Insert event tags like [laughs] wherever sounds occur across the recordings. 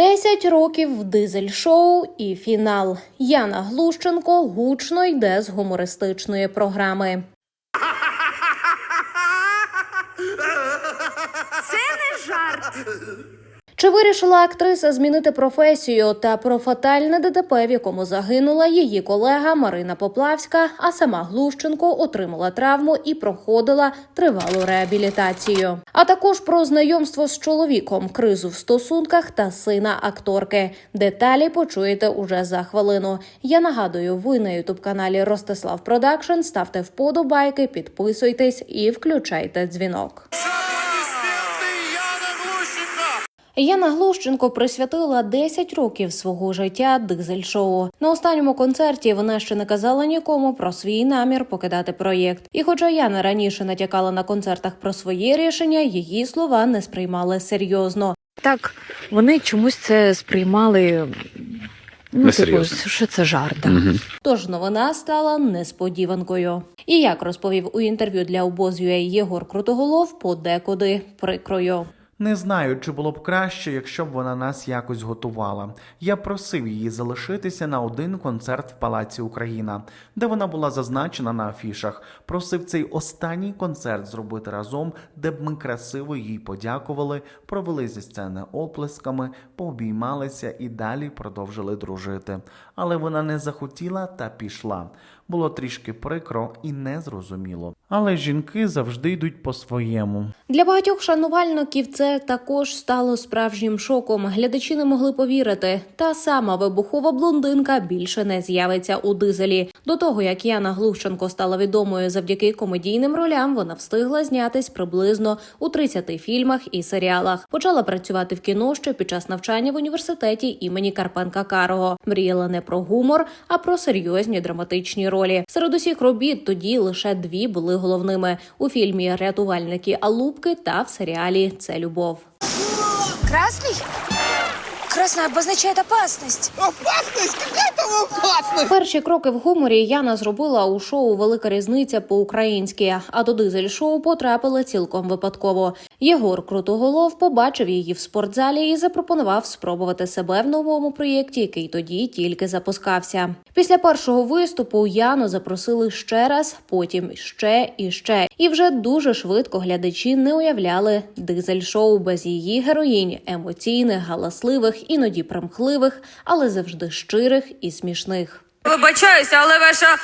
10 років в дизель-шоу і фінал. Яна Глущенко гучно йде з гумористичної програми. Це не жарт. Чи вирішила актриса змінити професію та про фатальне ДТП, в якому загинула її колега Марина Поплавська, а сама Глущенко отримала травму і проходила тривалу реабілітацію. А також про знайомство з чоловіком, кризу в стосунках та сина акторки. Деталі почуєте уже за хвилину. Я нагадую, ви на ютуб каналі Ростислав Продакшн. Ставте вподобайки, підписуйтесь і включайте дзвінок. Яна Глущенко! Присвятила 10 років свого життя дизель-шоу. На останньому концерті вона ще не казала нікому про свій намір покидати проєкт. І хоча Яна раніше натякала на концертах про своє рішення, її слова не сприймали серйозно. Так, вони чомусь це сприймали. Ну, типу, що це жарт. Да. Угу. Тож новина стала несподіванкою. І як розповів у інтерв'ю для обоз.ua Єгор Крутоголов, подекуди прикрою. Не знаю, чи було б краще, якщо б вона нас якось готувала. Я просив її залишитися на один концерт в Палаці Україна, де вона була зазначена на афішах. Просив цей останній концерт зробити разом, де б ми красиво їй подякували, провели зі сцени оплесками, пообіймалися і далі продовжили дружити. Але вона не захотіла та пішла. Було трішки прикро і незрозуміло. Але жінки завжди йдуть по-своєму. Для багатьох шанувальників це також стало справжнім шоком. Глядачі не могли повірити. Та сама вибухова блондинка більше не з'явиться у дизелі. До того як Яна Глущенко стала відомою завдяки комедійним ролям, вона встигла знятись приблизно у 30 фільмах і серіалах. Почала працювати в кіно ще під час навчання в університеті імені Карпенка Карого. Мріяла не про гумор, а про серйозні драматичні ролі. Серед усіх робіт тоді лише дві були головними у фільмі Рятувальники Алубки та в серіалі Це любов. Красный? Красный обозначает опасность. Опасность? Какая там опасность? Перші кроки в гуморі Яна зробила у шоу Велика різниця по-українськи, а до дизель-шоу потрапила цілком випадково. Єгор Крутоголов побачив її в спортзалі і запропонував спробувати себе в новому проєкті, який тоді тільки запускався. Після першого виступу Яну запросили ще раз, потім ще і ще. І вже дуже швидко глядачі не уявляли дизель-шоу без її героїнь емоційних, галасливих, іноді примхливих, але завжди щирих і смішних. Вибачаюся, але ваша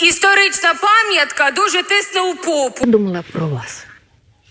історична пам'ятка дуже тисне у попу. Думала про вас.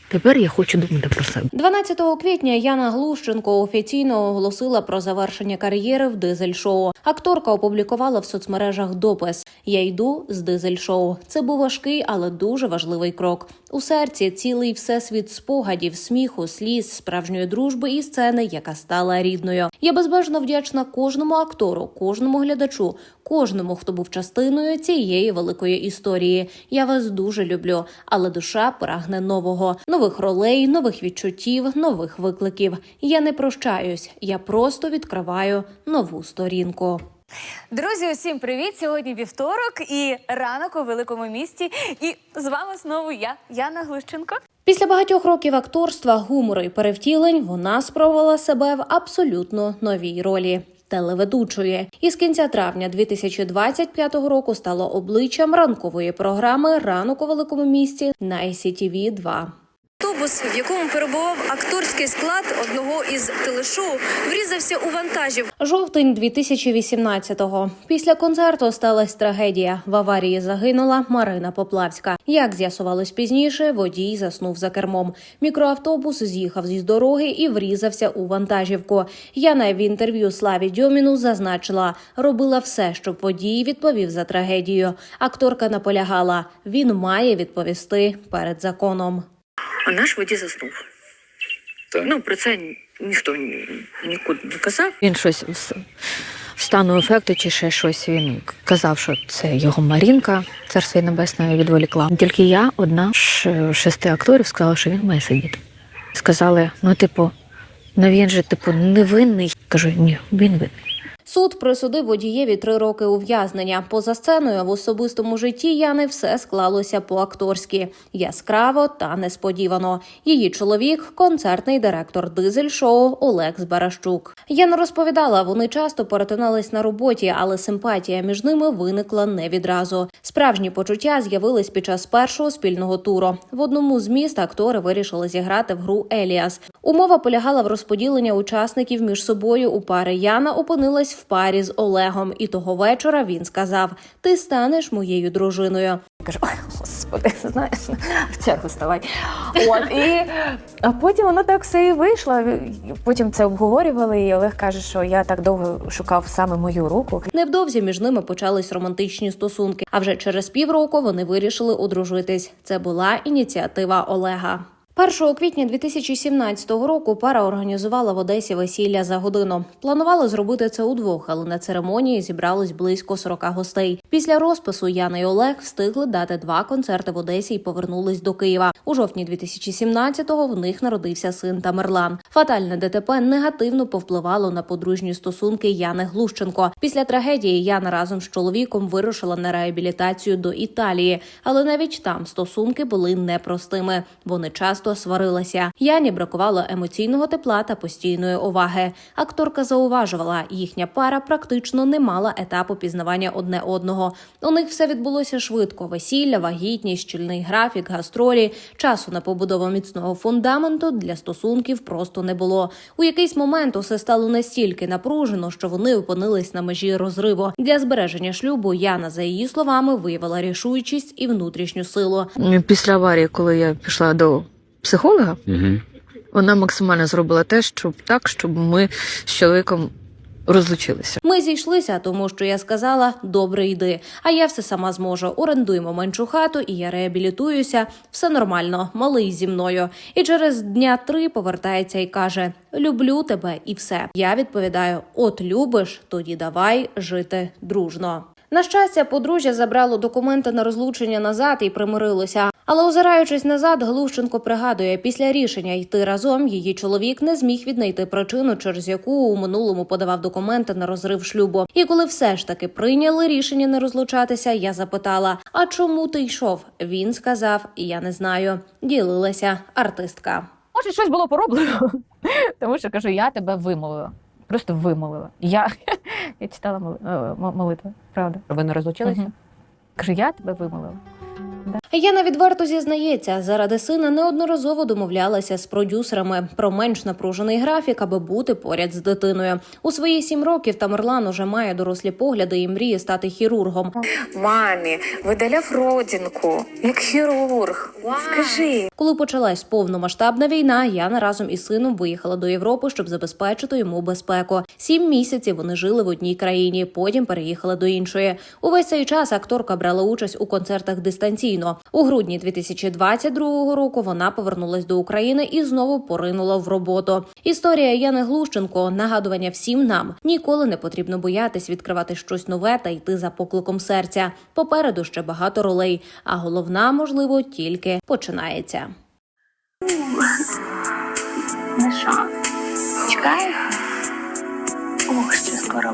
Тепер я хочу думати про себе. 12 квітня Яна Глущенко офіційно оголосила про завершення кар'єри в дизель-шоу. Акторка опублікувала в соцмережах допис: Я йду з дизель-шоу. Це був важкий, але дуже важливий крок. У серці цілий всесвіт спогадів, сміху, сліз, справжньої дружби і сцени, яка стала рідною. Я безбежно вдячна кожному актору, кожному глядачу, кожному, хто був частиною цієї великої історії. Я вас дуже люблю, але душа прагне нового, нових ролей, нових відчуттів, нових викликів. Я не прощаюсь, я просто відкриваю нову сторінку. Друзі, усім привіт! Сьогодні вівторок і ранок у великому місті. І з вами знову я, Яна Глущенко. Pісля багатьох років акторства, гумору і перевтілень вона спробувала себе в абсолютно новій ролі. Телеведучої і з кінця травня 2025 року стала обличчям ранкової програми Ранок у великому місті на ICTV 2 Автобус, в якому перебував акторський склад одного із телешоу, врізався у вантажів. Жовтень 2018-го. Після концерту сталася трагедія. В аварії загинула Марина Поплавська. Як з'ясувалось пізніше, водій заснув за кермом. Мікроавтобус з'їхав зі дороги і врізався у вантажівку. Яна в інтерв'ю Славі Дьоміну зазначила, робила все, щоб водій відповів за трагедію. Акторка наполягала, він має відповісти перед законом. А наш водій заснув. Так. Ну, про це ніхто нікуди не казав. Він щось в стану ефекту чи ще щось. Він казав, що це його Марінка, царство їй небесне відволікла. Тільки я, одна з шести акторів, сказала, що він має сидіти. Сказали: ну, типу, ну він же, типу, невинний. Кажу, ні, він винний. Суд присудив водієві три роки ув'язнення. Поза сценою в особистому житті Яни все склалося по-акторськи яскраво та несподівано. Її чоловік концертний директор дизель-шоу Олекс Баращук. Яна розповідала, вони часто перетинались на роботі, але симпатія між ними виникла не відразу. Справжні почуття з'явились під час першого спільного туру. В одному з міст актори вирішили зіграти в гру Еліас. Умова полягала в розподіленні учасників між собою. У пари Яна опинилась в парі з Олегом, і того вечора він сказав: Ти станеш моєю дружиною. Кажу, ой, господи, [laughs] знаєш, в чергу ставай. От, і, а потім воно так все і вийшло. Потім це обговорювали, і Олег каже, що я так довго шукав саме мою руку. Невдовзі між ними почались романтичні стосунки. А вже через півроку вони вирішили одружитись. Це була ініціатива Олега. 1 квітня 2017 року пара організувала в Одесі весілля за годину. Планували зробити це удвох, але на церемонії зібралось близько 40 гостей. Після розпису Яна і Олег встигли дати два концерти в Одесі і повернулись до Києва. У жовтні 2017-го в них народився син Тамерлан. Фатальне ДТП негативно повпливало на подружні стосунки Яни Глущенко. Після трагедії Яна разом з чоловіком вирушила на реабілітацію до Італії, але навіть там стосунки були непростими. Вони часто сварилися. Яні бракувало емоційного тепла та постійної уваги. Акторка зауважувала, їхня пара практично не мала етапу пізнавання одне одного. У них все відбулося швидко: весілля, вагітність, щільний графік, гастролі. Часу на побудову міцного фундаменту для стосунків просто не було. У якийсь момент усе стало настільки напружено, що вони опинились на межі розриву. Для збереження шлюбу Яна, за її словами, виявила рішучість і внутрішню силу. Після аварії, коли я пішла до психолога, вона максимально зробила те, щоб так, щоб ми з чоловіком розлучилися. Ми зійшлися, тому що я сказала: добре, йди. А я все сама зможу. Орендуємо меншу хату, і я реабілітуюся. Все нормально, малий зі мною. І через дня три повертається і каже: Люблю тебе, і все. Я відповідаю: От любиш, тоді давай жити дружно. На щастя, подружжя забрало документи на розлучення назад і примирилося. Але озираючись назад, Глущенко пригадує, після рішення йти разом її чоловік не зміг віднайти причину, через яку у минулому подавав документи на розрив шлюбу. І коли все ж таки прийняли рішення не розлучатися, я запитала: А чому ти йшов? Він сказав: Я не знаю. Ділилася артистка. Може, щось було пороблено. [laughs] Тому що кажу, я тебе вимовила. Просто вимовила. Я, [laughs] я читала е, м- молитви, правда. Ви не розлучилися? Кажу, я тебе вимовила. Яна відверто зізнається, заради сина неодноразово домовлялася з продюсерами про менш напружений графік, аби бути поряд з дитиною. У свої сім років Тамерлан уже має дорослі погляди і мріє стати хірургом. Мамі, видаляв родинку, як хірург. Скажи. Коли почалась повномасштабна війна, Яна разом із сином виїхала до Європи, щоб забезпечити йому безпеку. Сім місяців вони жили в одній країні, потім переїхали до іншої. Увесь цей час акторка брала участь у концертах дистанційно. У грудні 2022 року вона повернулась до України і знову поринула в роботу. Історія Яни Глущенко нагадування всім нам ніколи не потрібно боятись відкривати щось нове та йти за покликом серця. Попереду ще багато ролей, а головна, можливо, тільки починається. Ну що, чекаєш? Ох, ще скоро.